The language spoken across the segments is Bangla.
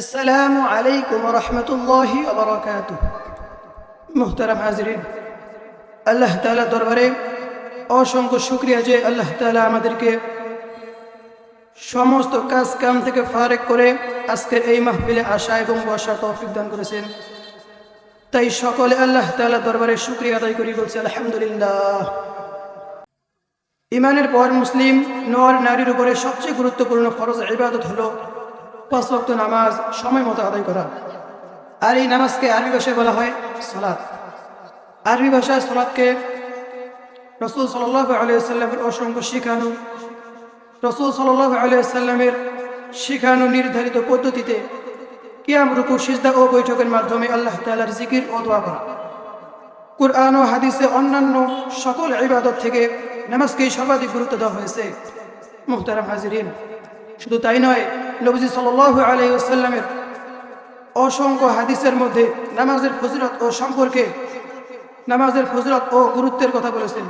আসসালামু আলাইকুম রহমতুল্লাহি অবরাকাত মোহতারাম হাজরিন, আল্লাহ তালা দরবারে অসংখ্য শুক্রিয়া যে আল্লাহ তাআলা আমাদেরকে সমস্ত কাজ কাম থেকে ফারেক করে আজকের এই মাহফিলে আসা এবং বসা তৌফিক দান করেছেন। তাই সকলে আল্লাহ তাআলা দরবারে শুকরিয়া আদায় করি বলছে, আলহামদুলিল্লাহ। ইমানের পর মুসলিম নর নারীর উপরে সবচেয়ে গুরুত্বপূর্ণ ফরজ ইবাদত হলো পাঁচ ওয়াক্ত নামাজ সময় মতো আদায় করা। আর এই নামাজকে আরবি ভাষায় বলা হয় সালাত। আরবি ভাষায় সালাদকে রসুল সাল্লাহ আলিয়াল্লামের অসংখ্য শিখানো, রসুল সাল্লাহ আলিয়াল্লামের শিখানো নির্ধারিত পদ্ধতিতে কিয়াম, রুকু, সিজদা ও বৈঠকের মাধ্যমে আল্লাহ তালার জিকির ও দোয়া করা। কুরআন ও হাদিসে অন্যান্য সকল ইবাদত থেকে নামাজকেই সর্বাধিক গুরুত্ব দেওয়া হয়েছে। মুহতারাম হাজিরিন, শুধু তাই নয় নবজি সাল আলাইসাল্লামের অসংখ্য হাদিসের মধ্যে নামাজের ফজিলত ও সম্পর্কে নামাজের ফজিলত ও গুরুত্বের কথা বলেছেন।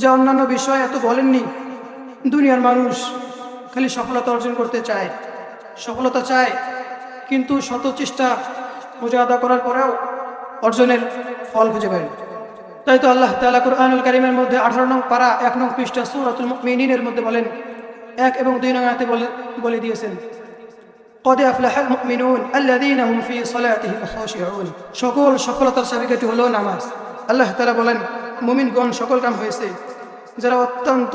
যা অন্যান্য বিষয় এত বলেননি, দুনিয়ার মানুষ খালি সফলতা অর্জন করতে চায়। সফলতা চায়, কিন্তু শত চেষ্টা মোজাদা করার পরেও অর্জনের ফল খুঁজে পায় তাই তো আল্লাহ তালা কুরআনুল কারিমের মধ্যে আঠারো নং পারা, এক নং পৃষ্ঠা সুরাতুল মিনিনের মধ্যে বলেন, এক এবং দুই নং আয়াতে বলে দিয়েছেন قد أفلح المؤمنون الذين هم في صلاتهم خاشعون সকল সফলতার চাবিকাঠি হলো নামাজ আল্লাহ তাআলা বলেন মুমিনগণ সকল কাম হয়েছে যারা অত্যন্ত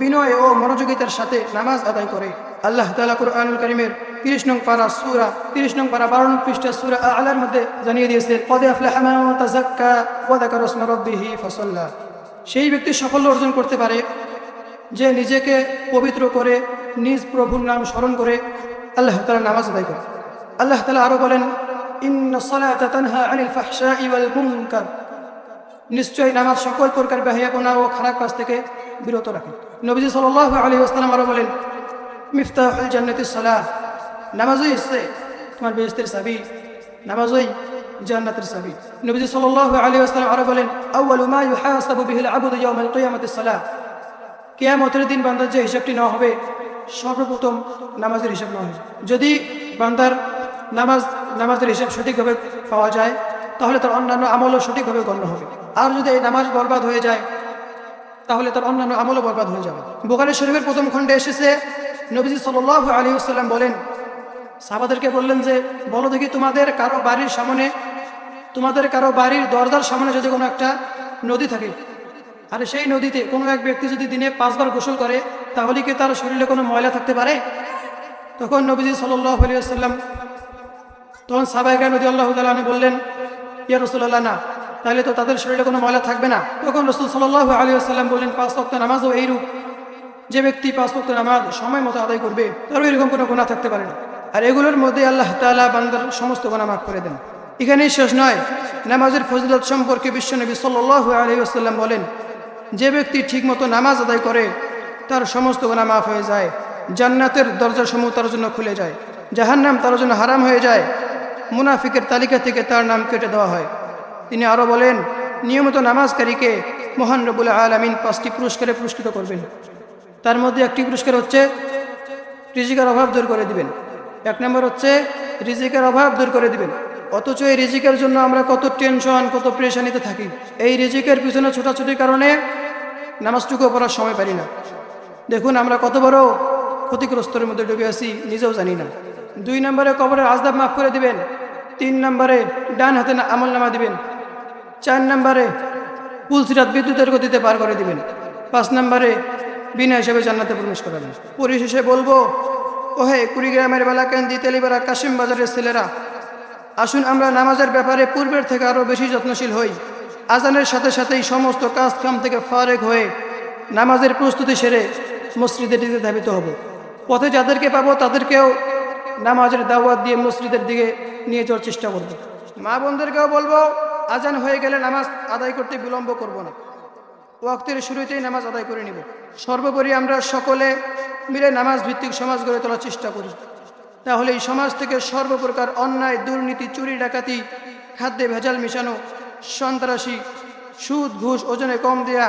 বিনয় ও মনোযোগিতার সাথে নামাজ আদায় করে আল্লাহ তাআলা কুরআনুল কারীমের 30 নং পারা সূরা 30 নং পারা 12 নং পৃষ্ঠা সূরা আলার মধ্যে জানিয়ে দিয়েছেন قد أفلح من تزكى وذكر اسم ربه فصلى সেই ব্যক্তি সাফল্য অর্জন করতে পারে যে নিজেকে পবিত্র করে নিজ প্রভুর নাম স্মরণ করে আল্লাহ তালা নামাজ আদায় করে আল্লাহ তালা আরও বলেন নিশ্চয়ই নামাজ সকল প্রকার বাহিয়াপনা ও খারাপ কাজ থেকে বিরত রাখে। নবীজি সাল্লাল্লাহু আলাইহি ওয়াসাল্লাম আরও বলেন, মিফতাহুল জান্নাতি সালাহ। নামাজই হচ্ছে তোমার বেহেশতের চাবি নামাজই জান্নাতের চাবি নবীজি সাল্লাল্লাহু আলাইহি ওয়াসাল্লাম আরও বলেন আউয়ালু মা ইউহাসাবু বিহিল আবদু ইয়াউমাল কিয়ামাতিস সালাহ। কেয়ামতের দিন বান্দার যে হিসাবটি নেওয়া হবে সর্বপ্রথম নামাজের হিসাব নেওয়া হবে যদি বান্দার নামাজ, নামাজের হিসাব সঠিকভাবে পাওয়া যায়, তাহলে তার অন্যান্য আমলও সঠিকভাবে গণ্য হবে। আর যদি এই নামাজ বরবাদ হয়ে যায়, তাহলে তার অন্যান্য আমলও বরবাদ হয়ে যাবে। বোকারি শরীফের প্রথম খণ্ডে এসেছে, নবীজি সাল আলী সাল্লাম বলেন, সাহাবাদেরকে বললেন যে, বলো দেখি তোমাদের কারও বাড়ির সামনে, তোমাদের কারও বাড়ির দরজার সামনে যদি কোনো একটা নদী থাকে আর সেই নদীতে কোনো এক ব্যক্তি যদি দিনে পাঁচবার গোসল করে, তাহলে কি তার শরীরে কোনো ময়লা থাকতে পারে? তখন নবীজি সাল্লাহ আলিয়াল্লাম তখন সাবাইকা নদী আল্লাহ তালু বললেন, ইয়া রসুল্লাহ না, তাহলে তো তাদের শরীরে কোনো ময়লা থাকবে না। তখন রসুল সাল্লাহ আলী আলিয়াল্লাম বললেন, পাঁচ ভক্ত নামাজও এইরূপ। যে ব্যক্তি পাঁচ ভক্ত নামাজ সময় মতো আদায় করবে, তারও এরকম কোনো গোনা থাকতে পারে না। আর এগুলোর মধ্যে আল্লাহ তালা বান্দার সমস্ত গোনা মাফ করে দেন। এখানেই শেষ নয়, নামাজের ফজিলত সম্পর্কে বিশ্বনবী সাল্লাহ আলী আলিয়াল্লাম বলেন যে ব্যক্তি ঠিকমতো নামাজ আদায় করে, তার সমস্ত গোনা মাফ হয়ে যায়। জান্নাতের দরজাসমূহ তার জন্য খুলে যায়। যাহার নাম তার জন্য হারাম হয়ে যায়। মুনাফিকের তালিকা থেকে তার নাম কেটে দেওয়া হয়। তিনি আরও বলেন, নিয়মিত নামাজকারীকে মহান রবুল আলমিন পাঁচটি পুরস্কারে পুরস্কৃত করবেন। তার মধ্যে একটি পুরস্কার হচ্ছে, রিজিকের অভাব দূর করে দিবেন। এক নম্বর হচ্ছে, রিজিকের অভাব দূর করে দিবেন। অথচ এই রিজিকের জন্য আমরা কত টেনশন, কত প্রেশানিতে থাকি। এই রিজিকের পিছনে ছোটাছুটির কারণে নামাজটুকু পড়ার সময় পারি না। দেখুন, আমরা কত বড় ক্ষতিগ্রস্তর মধ্যে ডুবে আছি, নিজেও জানি না। দুই নম্বরে কবরের আজদাব মাফ করে দিবেন, তিন নম্বরে ডান হাতে আমল নামা দিবেন, চার নম্বরে পুলসিরাত বিদ্যুতের গতিতে পার করে দিবেন, পাঁচ নম্বরে বিনা হিসেবে জান্নাতে প্রবেশ করাবেন। পরিশেষে বলব, ওহে কুড়িগ্রামের বেলাকান্দি তেলিবেড়া কাশিম বাজারের ছেলেরা, আসুন আমরা নামাজের ব্যাপারে পূর্বের থেকে আরও বেশি যত্নশীল হই। আজানের সাথে সাথেই সমস্ত কাজ কাম থেকে ফারেক হয়ে নামাজের প্রস্তুতি সেরে মসজিদের দিকে ধাবিত হব। পথে যাদেরকে পাবো, তাদেরকেও নামাজের দাওয়াত দিয়ে মসজিদের দিকে নিয়ে যাওয়ার চেষ্টা করব। মা বোনদেরকেও বলব, আজান হয়ে গেলে নামাজ আদায় করতে বিলম্ব করব না। ওয়াক্তের শুরুতেই নামাজ আদায় করে নিব। সর্বোপরি আমরা সকলে মিলে নামাজ ভিত্তিক সমাজ গড়ে তোলার চেষ্টা করি। তাহলে এই সমাজ থেকে সর্বপ্রকার অন্যায়, দুর্নীতি, চুরি, ডাকাতি, খাদ্যে ভেজাল মিশানো সন্ত্রাসী, সুদ, ঘুষ, ওজনে কম দেয়া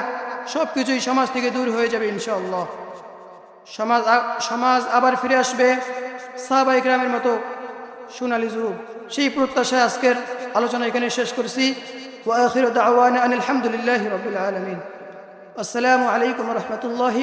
সব কিছুই সমাজ থেকে দূর হয়ে যাবে ইনশাল্লাহ সমাজ সমাজ আবার ফিরে আসবে সাহাবাই গ্রামের মতো সোনালি যুগ সেই প্রত্যাশায় আজকের আলোচনা এখানে শেষ করছি। ওয়াখির দাওয়ানা আনিল হামদুলিল্লাহি রাব্বিল আলামিন। আসসালামু আলাইকুম রহমতুল্লাহি